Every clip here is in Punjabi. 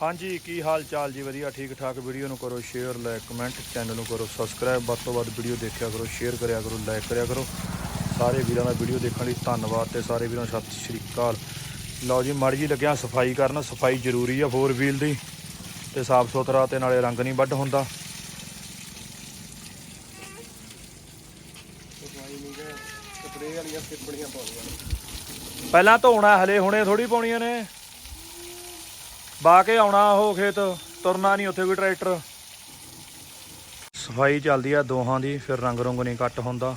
ਹਾਂਜੀ ਕੀ ਹਾਲ ਚਾਲ ਜੀ? ਵਧੀਆ ਠੀਕ ਠਾਕ ਵੀਡੀਓ ਨੂੰ ਕਰੋ ਸ਼ੇਅਰ ਲਾਈਕ ਕਮੈਂਟ ਚੈਨਲ ਨੂੰ ਕਰੋ ਸਬਸਕ੍ਰਾਈਬ ਵੱਧ ਤੋਂ ਵੱਧ ਵੀਡੀਓ ਦੇਖਿਆ ਕਰੋ ਸ਼ੇਅਰ ਕਰਿਆ ਕਰੋ ਲਾਈਕ ਕਰਿਆ ਕਰੋ। ਸਾਰੇ ਵੀਰਾਂ ਦਾ ਵੀਡੀਓ ਦੇਖਣ ਲਈ ਧੰਨਵਾਦ ਤੇ ਸਾਰੇ ਵੀਰਾਂ ਨੂੰ ਸਤਿ ਸ਼੍ਰੀ ਅਕਾਲ। ਲਓ ਜੀ ਮੜ ਜੀ ਲੱਗਿਆ ਸਫ਼ਾਈ ਕਰਨ। ਸਫ਼ਾਈ ਜ਼ਰੂਰੀ ਆ ਫੋਰ ਵੀਲ ਦੀ ਤੇ ਸਾਫ਼ ਸੁਥਰਾ ਤੇ ਨਾਲੇ ਰੰਗ ਨਹੀਂ ਵੱਢ ਹੁੰਦਾ। ਪਹਿਲਾਂ ਧੋਣਾ ਹਲੇ ਹੁਣੇ ਥੋੜੀ ਪਾਉਣੀਆਂ ਨੇ। ਬਾ ਕੇ ਆਉਣਾ ਉਹ ਖੇਤ, ਤੁਰਨਾ ਨਹੀਂ ਉੱਥੇ ਕੋਈ ਟਰੈਕਟਰ। ਸਫ਼ਾਈ ਚੱਲਦੀ ਆ ਦੋਹਾਂ ਦੀ, ਫਿਰ ਰੰਗ ਰੁੰਗ ਨਹੀਂ ਕੱਟ ਹੁੰਦਾ।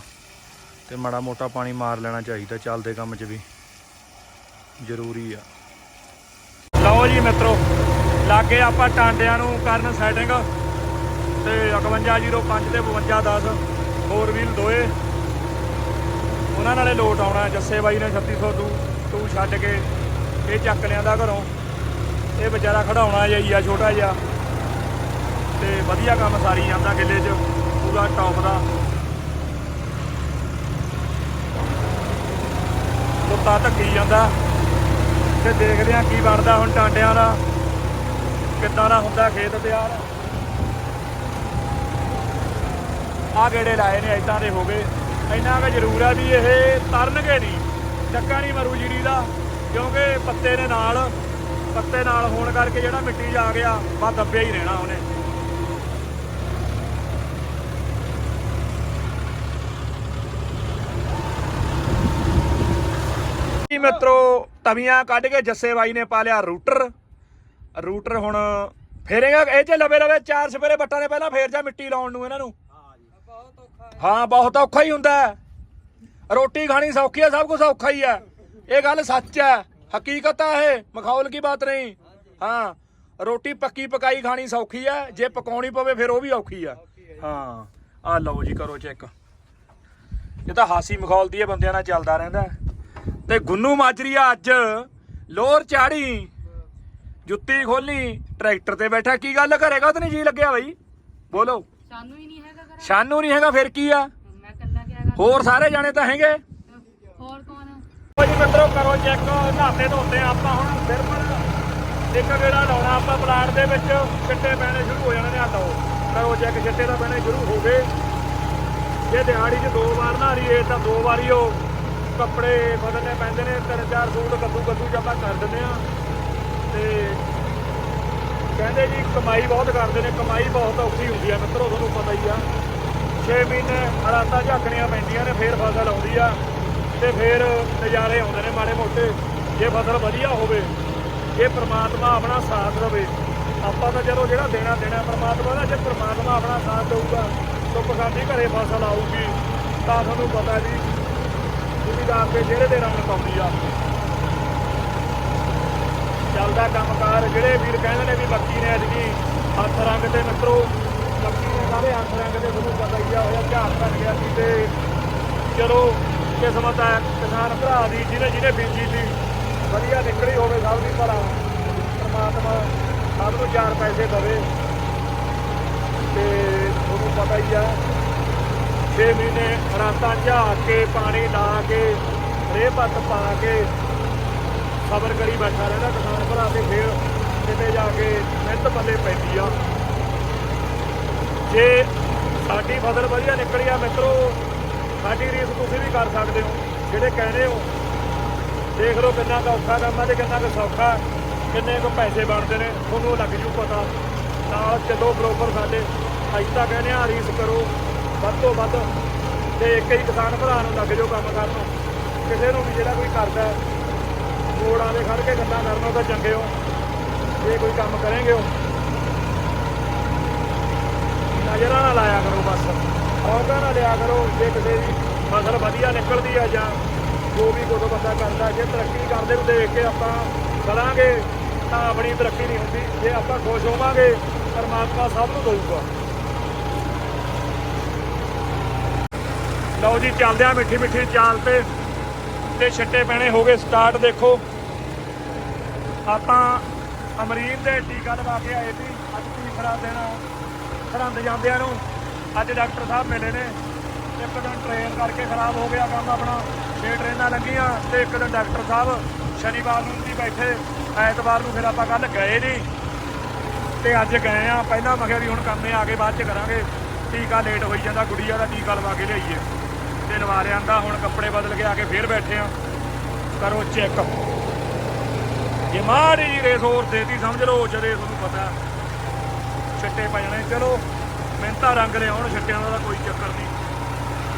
ਤੇ ਮਾੜਾ ਮੋਟਾ ਪਾਣੀ ਮਾਰ ਲੈਣਾ ਚਾਹੀਦਾ ਚੱਲਦੇ ਕੰਮ 'ਚ ਵੀ। ਜ਼ਰੂਰੀ ਆ। ਲਓ ਜੀ ਮਿੱਤਰੋ, ਲਾਗੇ ਆਪਾਂ ਟਾਂਡਿਆਂ ਨੂੰ ਕਰਨ ਸੈਟਿੰਗ ਤੇ 5105 ਤੇ 5210 ਫੋਰ ਵੀਲ ਦੋਏ। ਉਹਨਾਂ ਨਾਲੇ ਲੋਟ ਆਉਣਾ, ਜੱਸੇ ਬਾਈ ਨੇ 3600 ਤੂੰ ਤੂੰ ਛੱਡ ਕੇ, ਇਹ ਚੱਕ ਲਿਆਂਦਾ ਘਰੋਂ। ਇਹ ਵਿਚਾਰਾ ਖੜਾਉਣਾ ਹੀ ਆ, ਛੋਟਾ ਜਿਹਾ। ਤੇ ਵਧੀਆ ਕੰਮ ਸਾਰੀ ਜਾਂਦਾ ਕਿੱਲੇ 'ਚ, ਪੂਰਾ ਟੌਪ ਦਾ। ਲੁੱਟਾ ਧੱਕੀ ਜਾਂਦਾ। ਤੇ ਦੇਖਦੇ ਆ ਕੀ ਬਣਦਾ ਹੁਣ ਟਾਂਡਿਆਂ ਦਾ, ਕਿੱਦਾਂ ਦਾ ਹੁੰਦਾ ਖੇਤ ਤਿਆਰ। ਆ ਗੇੜੇ ਲਾਏ ਨੇ ਇਦਾਂ ਦੇ ਹੋ ਗਏ। ਇੰਨਾ ਕੁ ਜ਼ਰੂਰ ਆ ਵੀ ਇਹ ਤਰਨਗੇ ਨਹੀਂ ਡੱਕਾ ਨਹੀਂ ਮਰੂ ਜੀਰੀ ਦਾ, ਕਿਉਂਕਿ ਪੱਤੇ ਦੇ ਨਾਲ ਪੱਤੇ ਨਾਲ ਹੋਣ ਕਰਕੇ ਜਿਹੜਾ ਮਿੱਟੀ 'ਚ ਆ ਗਿਆ ਬਾ ਦੱਬਿਆ ਹੀ ਰਹਿਣਾ ਉਹਨੇ। ਜੀ ਮਿੱਤਰੋ, ਤਵੀਆਂ ਕੱਢ ਕੇ ਜੱਸੇ ਬਾਈ ਨੇ ਪਾ ਲਿਆ ਰੂਟਰ। ਰੂਟਰ ਹੁਣ ਫੇਰੇਗਾ, ਇਹ ਜੇ ਲਵੇ ਲਵੇ ਚਾਰ ਸਵੇਰੇ ਬੱਟਾਂ ਨੇ ਪਹਿਲਾਂ ਫੇਰ ਜਾ ਮਿੱਟੀ ਲਾਉਣ ਨੂੰ ਇਹਨਾਂ ਨੂੰ। ਹਾਂ, ਬਹੁਤ ਔਖਾ ਹੀ ਹੁੰਦਾ। ਹੈ। ਰੋਟੀ ਖਾਣੀ ਸੌਖੀ ਹੈ ਸਭ ਕੁਝ ਔਖਾ ਹੀ ਹੈ ਇਹ ਗੱਲ ਸੱਚ ਹੈ ਹਕੀਕਤ ਹੈ ਇਹ ਮਖੌਲ ਕੀ ਬਾਤ ਨਹੀਂ ਹਾਂ ਰੋਟੀ ਪੱਕੀ ਪਕਾਈ ਖਾਣੀ ਸੌਖੀ ਹੈ ਜੇ ਪਕਾਉਣੀ ਪਵੇ ਫਿਰ ਉਹ ਵੀ ਔਖੀ ਹੈ ਹਾਂ ਆ ਲਓ ਜੀ ਕਰੋ ਚੈੱਕ। ਇਹ ਤਾਂ ਹਾਸੀ ਮਖੌਲ ਦੀ ਇਹ ਬੰਦਿਆਂ ਨਾਲ ਚੱਲਦਾ ਰਹਿੰਦਾ। ਤੇ ਗੁੰਨੂ ਮਾਜਰੀਆ ਅੱਜ ਲੋਰ ਚਾੜੀ ਜੁੱਤੀ ਖੋਲੀ ਟਰੈਕਟਰ ਤੇ ਬੈਠਾ ਕੀ ਗੱਲ ਕਰੇਗਾ ਨਹੀਂ ਜੀ ਲੱਗਿਆ ਬਈ? ਬੋਲੋ। ਸਾਨੂੰ ਹੀ ਨਹੀਂ ਹੈਗਾ ਸ਼ਾਨੂ ਨਹੀਂ ਹੈਗਾ ਫਿਰ ਕੀ ਆ? ਮੈਂ ਕੱਲਾ ਕਰ ਹੋਰ ਸਾਰੇ ਜਾਣੇ ਤਾਂ ਹੈਗੇ। ਆ ਜੀ ਮਿੱਤਰੋ, ਕਰੋ ਚੈੱਕ ਨਹਾਤੇ ਧੋਤੇ ਆਪਾਂ ਹੁਣ ਬਿਲਕੁਲ ਇੱਕ ਗੇੜਾ ਲਾਉਣਾ ਆਪਾਂ ਪਲਾਟ ਦੇ ਵਿੱਚ, ਛਿੱਟੇ ਪੈਣੇ ਸ਼ੁਰੂ ਹੋ ਜਾਣੇ ਨੇ ਆ ਲਓ ਕਰੋ ਚੈੱਕ ਛਿੱਟੇ ਦਾ ਪੈਣੇ ਸ਼ੁਰੂ ਹੋ ਗਏ। ਜੇ ਦਿਹਾੜੀ 'ਚ ਦੋ ਵਾਰ ਨਹਾ ਲਈਏ ਤਾਂ ਦੋ ਵਾਰੀ ਉਹ ਕੱਪੜੇ ਬਦਲਨੇ ਪੈਂਦੇ ਨੇ, ਤਿੰਨ ਚਾਰ ਸੂਟ ਕੱਦੂ ਕੱਦੂ ਜਿਹਾ ਆਪਾਂ ਕਰ ਦਿੰਦੇ ਆ ਤੇ ਕਹਿੰਦੇ ਜੀ, ਕਮਾਈ ਬਹੁਤ ਕਰਦੇ ਨੇ, ਕਮਾਈ ਬਹੁਤ ਔਖੀ ਹੁੰਦੀ ਆ, ਮਿੱਤਰੋ, ਤੁਹਾਨੂੰ ਪਤਾ ਹੀ ਆ। 6 ਮਹੀਨੇ ਰਾਤਾਂ ਝਾਕਣੀਆਂ ਪੈਂਦੀਆਂ ਨੇ, ਫੇਰ ਫਸਲ ਆਉਂਦੀ ਆ। ਤੇ ਫੇਰ ਨਜ਼ਾਰੇ ਆਉਂਦੇ ਨੇ ਮਾੜੇ ਮੋਟੇ। ਜੇ ਫਸਲ ਵਧੀਆ ਹੋਵੇ, ਜੇ ਪ੍ਰਮਾਤਮਾ ਆਪਣਾ ਸਾਥ ਦੇਵੇ, ਆਪਾਂ ਤਾਂ ਚਲੋ ਜਿਹੜਾ ਦੇਣਾ ਦੇਣਾ ਪ੍ਰਮਾਤਮਾ ਦਾ। ਜੇ ਪ੍ਰਮਾਤਮਾ ਆਪਣਾ ਸਾਥ ਦੇਊਗਾ ਸੁੱਖ ਸਾਡੀ ਘਰੇ ਫਸਲ ਆਊਗੀ। ਤਾਂ ਤੁਹਾਨੂੰ ਪਤਾ ਜੀ, ਜ਼ਿਮੀਦਾਰ ਦੇ ਜਿਹੜੇ ਦੇ ਰੰਗ ਪਾਉਂਦੀ ਆ। ਚੱਲਦਾ ਕੰਮਕਾਰ, ਜਿਹੜੇ ਵੀਰ ਕਹਿੰਦੇ ਨੇ ਵੀ ਬੱਕੀ ਨੇ ਅੱਜ ਅਜਗੀ ਹੱਥ ਰੰਗ ਤੇ ਮਿੱਤਰੋ ਬੱਕੀ ਨੇ ਸਾਰੇ ਹੱਥ ਰੰਗ ਤੇ, ਤੁਹਾਨੂੰ ਪਤਾ ਹੀ ਆ ਹੋਇਆ ਝਾੜ ਬਣ ਗਿਆ ਸੀ ਤੇ ਚਲੋ ਕਿਸਮਤ ਹੈ, ਕਿਸਾਨ ਭਰਾ ਦੀ, ਜਿਹਨੇ ਜਿਹਨੇ ਬੀਜੀ ਸੀ, ਵਧੀਆ ਨਿਕਲੀ ਹੋਵੇ ਸਭ ਦੀ ਭਲਾ। ਪਰਮਾਤਮਾ ਸਭ ਨੂੰ ਚਾਰ ਪੈਸੇ ਦੇਵੇ। ਤੇ ਤੁਹਾਨੂੰ ਪਤਾ ਹੀ ਆ 6 ਮਹੀਨੇ ਰਾਤਾਂ ਝਾ ਕੇ, ਪਾਣੀ ਲਾ ਕੇ ਰੇਹ ਪੱਤ ਪਾ ਕੇ, ਸਬਰ ਕਰੀ ਬੈਠਾ ਰਹਿੰਦਾ ਕਿਸਾਨ ਭਰਾ ਤੇ ਫੇਰ ਕਿਤੇ ਜਾ ਕੇ ਮਿਹਨਤ ਪੱਲੇ ਪੈਂਦੀ ਆ। ਜੇ ਸਾਡੀ ਫਸਲ ਵਧੀਆ ਨਿਕਲੀ ਆ ਮਿੱਤਰੋ ਸਾਡੀ ਰੀਸ ਤੁਸੀਂ ਵੀ ਕਰ ਸਕਦੇ ਹੋ ਜਿਹੜੇ ਕਹਿੰਦੇ ਹੋ। ਦੇਖ ਲਓ ਕਿੰਨਾ ਕੁ ਔਖਾ ਕੰਮ ਆ ਤੇ ਕਿੰਨਾ ਕੁ ਸੌਖਾ ਕਿੰਨੇ ਕੁ ਪੈਸੇ ਬਣਦੇ ਨੇ ਤੁਹਾਨੂੰ ਲੱਗ ਜੂ ਪਤਾ। ਨਾਲ ਚੱਲੋ ਬਰੋਬਰ ਸਾਡੇ ਅਸੀਂ ਤਾਂ ਕਹਿੰਦੇ ਆ ਰੀਸ ਕਰੋ ਵੱਧ ਤੋਂ ਵੱਧ। ਤੇ ਇੱਕ ਹੀ ਕਿਸਾਨ ਭਰਾ ਨੂੰ ਲੱਗ ਜਾਓ ਕੰਮ ਕਰਨ ਕਿਸੇ ਨੂੰ ਵੀ ਜਿਹੜਾ ਕੋਈ ਕਰਦਾ ਹੈ, ਮੋੜਾਂ ਦੇ ਖੜ ਕੇ ਗੱਲਾਂ ਕਰਨੋਂ ਤਾਂ ਚੰਗੇ ਹੋ। ਜੇ ਕੋਈ ਕੰਮ ਕਰੇਂਗੇ ਹੋ ਨਜ਼ਰਾਂ ਨਾਲ ਲਾਇਆ ਕਰੋ ਬਸ। ਔਕਾ ਨਾ ਲਿਆ ਕਰੋ, ਜੇ ਕਿਸੇ ਦੀ ਫਸਲ ਵਧੀਆ ਨਿਕਲਦੀ ਆ ਜਾਂ ਜੋ ਵੀ ਕੋਈ ਬੰਦਾ ਕਰਦਾ, ਜੇ ਤਰੱਕੀ ਕਰਦੇ ਨੂੰ ਦੇਖ ਕੇ ਆਪਾਂ ਕਰਾਂਗੇ ਤਾਂ ਆਪਣੀ ਤਰੱਕੀ ਨਹੀਂ ਹੁੰਦੀ। ਜੇ ਆਪਾਂ ਖੁਸ਼ ਹੋਵਾਂਗੇ, ਪਰਮਾਤਮਾ ਸਭ ਨੂੰ ਦਊਗਾ। ਲਓ ਜੀ, ਚੱਲਦੇ ਆ ਮਿੱਠੀ ਮਿੱਠੀ ਚਾਲ ਤੇ। ਤੇ ਛੱਟੇ ਪੈਣੇ ਹੋ ਗਏ ਸਟਾਰਟ ਦੇਖੋ। ਆਪਾਂ ਅਮਰੀਨ ਦੇ ਟੀਕਾ ਲਵਾ ਕੇ ਆਏ ਸੀ। ਅੱਜ ਤੀਸਰਾ ਦਿਨ ਖੜਾਂਦੇ ਜਾਂਦਿਆਂ ਨੂੰ। ਅੱਜ ਡਾਕਟਰ ਸਾਹਿਬ ਮਿਲੇ ਨੇ। ਇੱਕ ਦਿਨ ਟ੍ਰੇਨ ਕਰਕੇ ਖਰਾਬ ਹੋ ਗਿਆ ਕੰਮ ਆਪਣਾ। ਛੇ ਟ੍ਰੇਨਾਂ ਲੱਗੀਆਂ ਤੇ ਇੱਕ ਦਿਨ ਡਾਕਟਰ ਸਾਹਿਬ ਸ਼ਨੀਵਾਰ ਨੂੰ ਵੀ ਬੈਠੇ। ਐਤਵਾਰ ਨੂੰ ਫਿਰ ਆਪਾਂ ਕੱਲ ਗਏ ਨਹੀਂ ਤੇ ਅੱਜ ਗਏ ਆ। ਪਹਿਲਾਂ ਮੈਂ ਕਿਹਾ ਵੀ ਹੁਣ ਕੰਮੇ ਆ ਕੇ ਬਾਅਦ ਚ ਕਰਾਂਗੇ। ਟੀਕਾ ਲੇਟ ਹੋਈ ਜਾਂਦਾ, ਗੁੜੀਆ ਦਾ ਟੀਕਾ ਲਵਾ ਕੇ ਲਿਆਈਏ। ਤੇ ਲਵਾ ਲਿਆਂਦਾ ਹੁਣ ਕੱਪੜੇ ਬਦਲ ਕੇ ਆ ਕੇ ਫੇਰ ਬੈਠੇ ਆ। ਕਰੋ ਚੈੱਕ। ਜੇ ਮਾੜੀ ਜੀ ਰੇਸ ਹੋਰ ਦੇਤੀ, ਸਮਝ ਲਓ, ਜਦੇ ਤੁਹਾਨੂੰ ਪਤਾ। ਛੱਟੇ ਪੈ ਜਾਣੇ, ਚਲੋ। ਮਿਹਨਤਾਂ ਰੰਗ ਲਿਆਉਣ ਛੱਟਿਆਂ ਦਾ ਕੋਈ ਚੱਕਰ ਨਹੀਂ।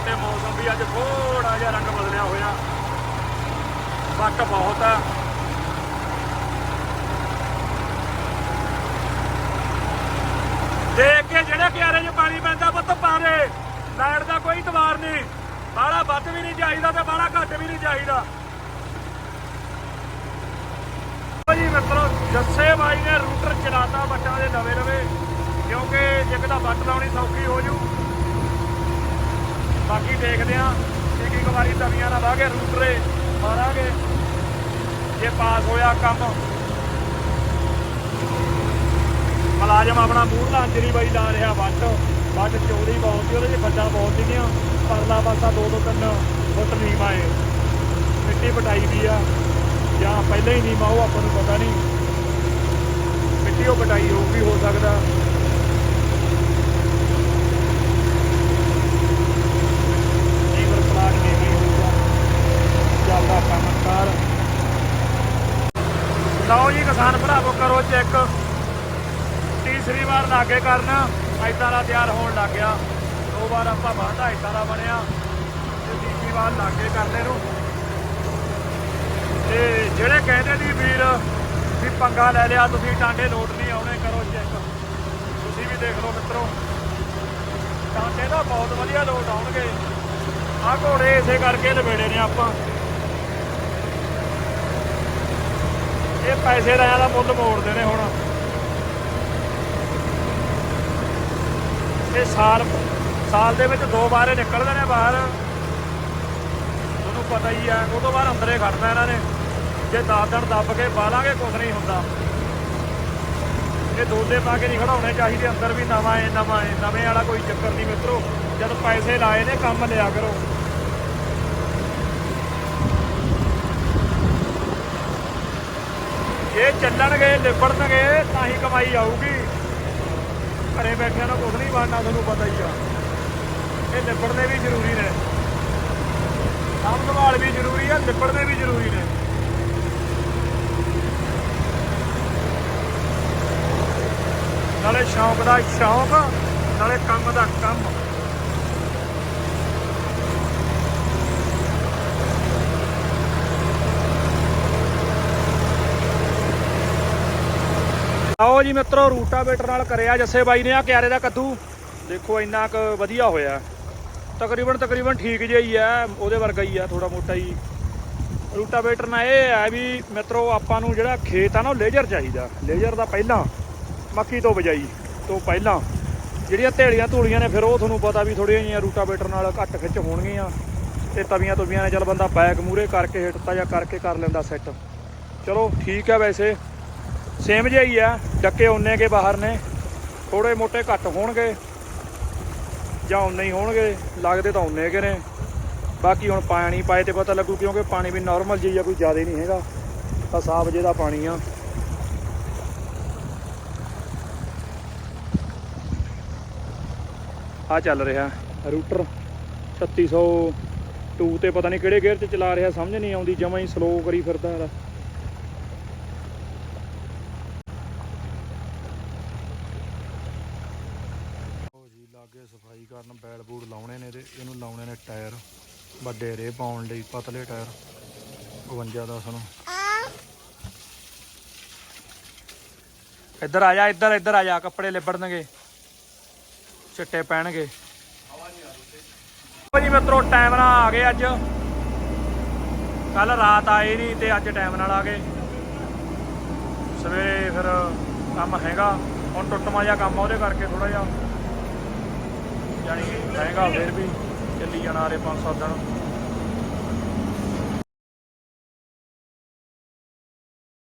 ਤੇ ਮੌਸਮ ਵੀ ਅੱਜ ਥੋੜਾ ਜਿਹਾ ਰੰਗ ਬਦਲਿਆ ਹੋਇਆ। ਵੱਟ ਬਹੁਤ ਆ। ਦੇਖ ਕੇ ਜਿਹੜੇ ਕਿਆਰੇ 'ਚ ਪਾਣੀ ਪੈਂਦਾ, ਪੁੱਤ ਪਾਰੇ। ਲਾਈਟ ਦਾ ਕੋਈ ਤਵਾਰ ਨਹੀਂ। ਬਾਹਲਾ ਵੱਧ ਵੀ ਨਹੀਂ ਚਾਹੀਦਾ ਤੇ ਬਾਹਲਾ ਘੱਟ ਵੀ ਨਹੀਂ ਚਾਹੀਦਾ। ਜੀ ਮਿੱਤਰੋ, ਜੱਸੇ ਬਾਈ ਨੇ ਰੂਟਰ ਚਲਾਤਾ ਬੱਟਾਂ ਦੇ ਨਵੇਂ ਨਵੇਂ ਕਿਉਂਕਿ ਇੱਕ ਤਾਂ ਬੱਟ ਲਾਉਣੀ ਸੌਖੀ ਹੋ ਜੂ। ਬਾਕੀ ਦੇਖਦੇ ਆ ਇੱਕ ਇੱਕ ਵਾਰੀ ਤਵੀਆਂ ਨਾਲ ਵਾਹ ਕੇ ਰੂਟਰੇ ਮਾਰਾਂਗੇ। ਜੇ ਪਾਸ ਹੋਇਆ ਕੰਮ। ਮਲਾਜਮ ਆਪਣਾ ਮੂਹਰਲਾ ਅੰਜਲੀ ਬਾਈ ਲਾ ਰਿਹਾ, ਵੱਟ। ਵੱਟ ਚੌੜੀ ਬਹੁਤ ਸੀ, ਉਹਦੇ 'ਚ ਖੱਡਾਂ ਬਹੁਤ ਸੀਗੀਆਂ। ਪਰਲਾ ਪਾਸਾ ਦੋ ਦੋ ਤਿੰਨ ਫੁੱਟ ਨੀਮ ਆਏ ਮਿੱਟੀ ਪਟਾਈ ਦੀ ਆ। ਜਾਂ ਪਹਿਲਾਂ ਹੀ ਨੀਮ ਆ ਉਹ ਆਪਾਂ ਨੂੰ ਪਤਾ ਨਹੀਂ। ਮਿੱਟੀ ਉਹ ਪਟਾਈ ਹੋਊਗੀ, ਹੋ ਸਕਦਾ ਨੀਵਰ ਪਲਾਟ ਨਹੀਂ ਹੋਊਗਾ ਚੱਲਦਾ ਕੰਮ ਕਾਰ ਲਓ ਜੀ ਕਿਸਾਨ ਭਰਾਵੋ ਕਰੋ ਚੈੱਕ ਤੀਸਰੀ ਵਾਰ ਲਾਗੇ ਕਰਨ। ਐਦਾਂ ਦਾ ਤਿਆਰ ਹੋਣ ਲੱਗ ਗਿਆ। ਦੋ ਵਾਰ ਆਪਾਂ ਵਾਧਾ ਐਦਾਂ ਦਾ ਬਣਿਆ। ਤੇ ਤੀਸਰੀ ਵਾਰ ਲਾਗੇ ਕਰਨੇ ਨੂੰ। ਤੇ ਜਿਹੜੇ ਕਹਿੰਦੇ ਦੀ ਵੀਰ ਵੀ ਪੰਗਾ ਲੈ ਲਿਆ, ਤੁਸੀਂ ਟਾਂਡੇ ਲੋਟ ਨਹੀਂ ਆਉਣੇ, ਕਰੋ ਚੈੱਕ ਤੁਸੀਂ ਵੀ ਦੇਖ ਲਓ ਮਿੱਤਰੋ। ਟਾਂਡੇ ਦਾ ਬਹੁਤ ਵਧੀਆ ਲੋਟ ਆਉਣਗੇ। ਆਹ ਘੋੜੇ ਇਸੇ ਕਰਕੇ ਲਵੇੜੇ ਨੇ ਆਪਾਂ। ਇਹ ਪੈਸੇ ਰਿਆਂ ਦਾ ਮੁੱਲ ਮੋੜਦੇ ਨੇ ਹੁਣ। ਇਹ ਸਾਲ ਸਾਲ ਦੇ ਵਿੱਚ ਦੋ ਵਾਰੇ ਨਿਕਲਦੇ ਨੇ ਬਾਹਰ। ਤੁਹਾਨੂੰ ਪਤਾ ਹੀ ਆ, ਉਹ ਤੋਂ ਬਾਅਦ ਅੰਦਰੇ ਖੜਨਾ ਇਹਨਾਂ ਨੇ। ਜੇ ਦਾਦਣ ਦੱਬ ਕੇ ਬਾਲਾਂਗੇ ਕੁਝ ਨਹੀਂ ਹੁੰਦਾ। ਇਹ ਦੋਲੇ ਪਾ ਕੇ ਨਹੀਂ ਖੜਾਉਣੇ ਚਾਹੀਦੇ, ਅੰਦਰ ਵੀ ਨਵਾਂ ਏ ਨਵਾਂ ਏ। ਨਵੇਂ ਵਾਲਾ ਕੋਈ ਚੱਕਰ ਨਹੀਂ ਮਿੱਤਰੋ। ਜਦ ਪੈਸੇ ਲਾਏ ਨੇ, ਕੰਮ ਲਿਆ ਕਰੋ। ਇਹ ਚੱਲਣਗੇ ਲਿਬੜਨਗੇ ਤਾਂ ਹੀ ਕਮਾਈ ਆਊਗੀ। ਘਰੇ ਬੈਠਿਆਂ ਨੂੰ ਕੁਝ ਨਹੀਂ ਬਣਨਾ, ਤੁਹਾਨੂੰ ਪਤਾ ਹੀ ਆ। ਇਹ ਲਿਬੜਨੇ ਵੀ ਜ਼ਰੂਰੀ ਨੇ। ਸਾਂਭ ਸੰਭਾਲ ਵੀ ਜ਼ਰੂਰੀ ਆ ਲਿਬੜਨੇ ਵੀ ਜ਼ਰੂਰੀ ਨੇ। ਨਾਲੇ ਸ਼ੌਂਕ ਦਾ ਸ਼ੌਂਕ, ਨਾਲੇ ਕੰਮ ਦਾ ਕੰਮ। ਆਓ ਜੀ ਮਿੱਤਰੋ, ਰੂਟਾਵੇਟਰ ਨਾਲ ਕਰਿਆ ਜੱਸੇ ਬਾਈ ਨੇ ਆ ਕਿਆਰੇ ਦਾ ਕੱਦੂ। ਦੇਖੋ, ਇੰਨਾ ਕੁ ਵਧੀਆ ਹੋਇਆ। ਤਕਰੀਬਨ ਤਕਰੀਬਨ ਠੀਕ ਜਿਹਾ ਹੀ ਆ, ਉਹਦੇ ਵਰਗਾ ਹੀ ਆ ਥੋੜਾ ਮੋਟਾ ਹੀ। ਰੂਟਾਵੇਟਰ ਨਾਲ ਇਹ ਹੈ ਵੀ ਮਿੱਤਰੋ, ਆਪਾਂ ਨੂੰ ਜਿਹੜਾ ਖੇਤ ਆ ਨਾ, ਉਹ ਲੇਜ਼ਰ ਚਾਹੀਦਾ। ਲੇਜ਼ਰ ਦਾ ਪਹਿਲਾਂ, ਮੱਕੀ ਤੋਂ ਬਜਾਈ ਤੋਂ ਪਹਿਲਾਂ। ਜਿਹੜੀਆਂ ਢੇਲੀਆਂ ਧੂਲੀਆਂ ਨੇ, ਫਿਰ ਉਹ ਤੁਹਾਨੂੰ ਪਤਾ ਵੀ ਥੋੜੀਆਂ ਜਿਹੀਆਂ ਰੂਟਾਵੇਟਰ ਨਾਲ ਘੱਟ ਖਿੱਚ ਹੋਣਗੀਆਂ। ਤੇ ਤਵੀਆਂ ਤੁਵੀਆਂ ਨੇ ਚੱਲ ਬੰਦਾ ਬੈਕ ਮੂਰੇ ਕਰਕੇ ਹਿੱਟਤਾ ਜਾਂ ਕਰਕੇ ਕਰ ਲੈਂਦਾ ਸੈੱਟ ਚਲੋ, ਠੀਕ ਹੈ ਵੈਸੇ। ਸੇਮ ਜਿਹਾ ਹੀ ਆ ਡੱਕੇ ਉਹਨੇ ਕੇ ਬਾਹਰ ਨੇ। ਥੋੜੇ ਮੋਟੇ ਘੱਟ ਹੋਣਗੇ ਜਾਂ ਉਨੇ ਹੀ ਹੋਣਗੇ, ਲੱਗਦੇ ਤਾਂ ਉਨੇ ਕੇ ਨੇ। ਬਾਕੀ ਹੁਣ ਪਾਣੀ ਪਾਏ ਤੇ ਪਤਾ ਲੱਗੂ ਕਿਉਂਕਿ ਪਾਣੀ ਵੀ ਨਾਰਮਲ ਜਿਹੀ ਆ, ਕੋਈ ਜ਼ਿਆਦਾ ਨਹੀਂ ਹੈਗਾ। ਤਾਂ ਸਾਫ਼ ਜਿਹੇ ਪਾਣੀ ਆ। ਆ ਚੱਲ ਰਿਹਾ ਰੂਟਰ। 3602 ਤੇ ਪਤਾ ਨਹੀਂ ਕਿਹੜੇ ਗੇਅਰ 'ਚ ਚਲਾ ਰਿਹਾ, ਸਮਝ ਨਹੀਂ ਆਉਂਦੀ, ਜਮਾਂ ਹੀ ਸਲੋ ਕਰੀ ਫਿਰਦਾ ਇਹਦਾ ਉਹ ਜੀ ਲਾਗੇ ਸਫ਼ਾਈ ਕਰਨ ਬੈਲ ਬੂੜ ਲਾਉਣੇ ਨੇ ਤੇ ਇਹਨੂੰ ਲਾਉਣੇ ਨੇ ਟਾਇਰ। ਵੱਡੇ ਰੇ ਪਾਉਣ ਲਈ ਪਤਲੇ ਟਾਇਰ। 52 10 ਨੂੰ। ਇੱਧਰ ਆ ਜਾ, ਇੱਧਰ ਇੱਧਰ ਆ ਜਾ। ਕੱਪੜੇ ਲਿਬੜਨਗੇ। ਚਿੱਟੇ ਪੈਣਗੇ ਉਹ ਜੀ ਮਿੱਤਰੋ ਟਾਈਮ ਨਾਲ ਆ ਗਏ ਅੱਜ। ਕੱਲ ਰਾਤ ਆਏ ਨਹੀਂ ਤੇ ਅੱਜ ਟਾਈਮ ਨਾਲ ਆ ਗਏ। ਸਵੇਰੇ ਫਿਰ ਕੰਮ ਹੈਗਾ। ਹੁਣ ਟੁੱਟਮਾ ਜਿਹਾ ਕੰਮ ਉਹਦੇ ਕਰਕੇ ਥੋੜਾ ਜਿਹਾ ਜਾਣੀ ਕਿ ਹੈਗਾ ਫਿਰ ਵੀ ਚੱਲੀ ਜਾਣਾ ਰੇ 5-7 ਦਿਨ।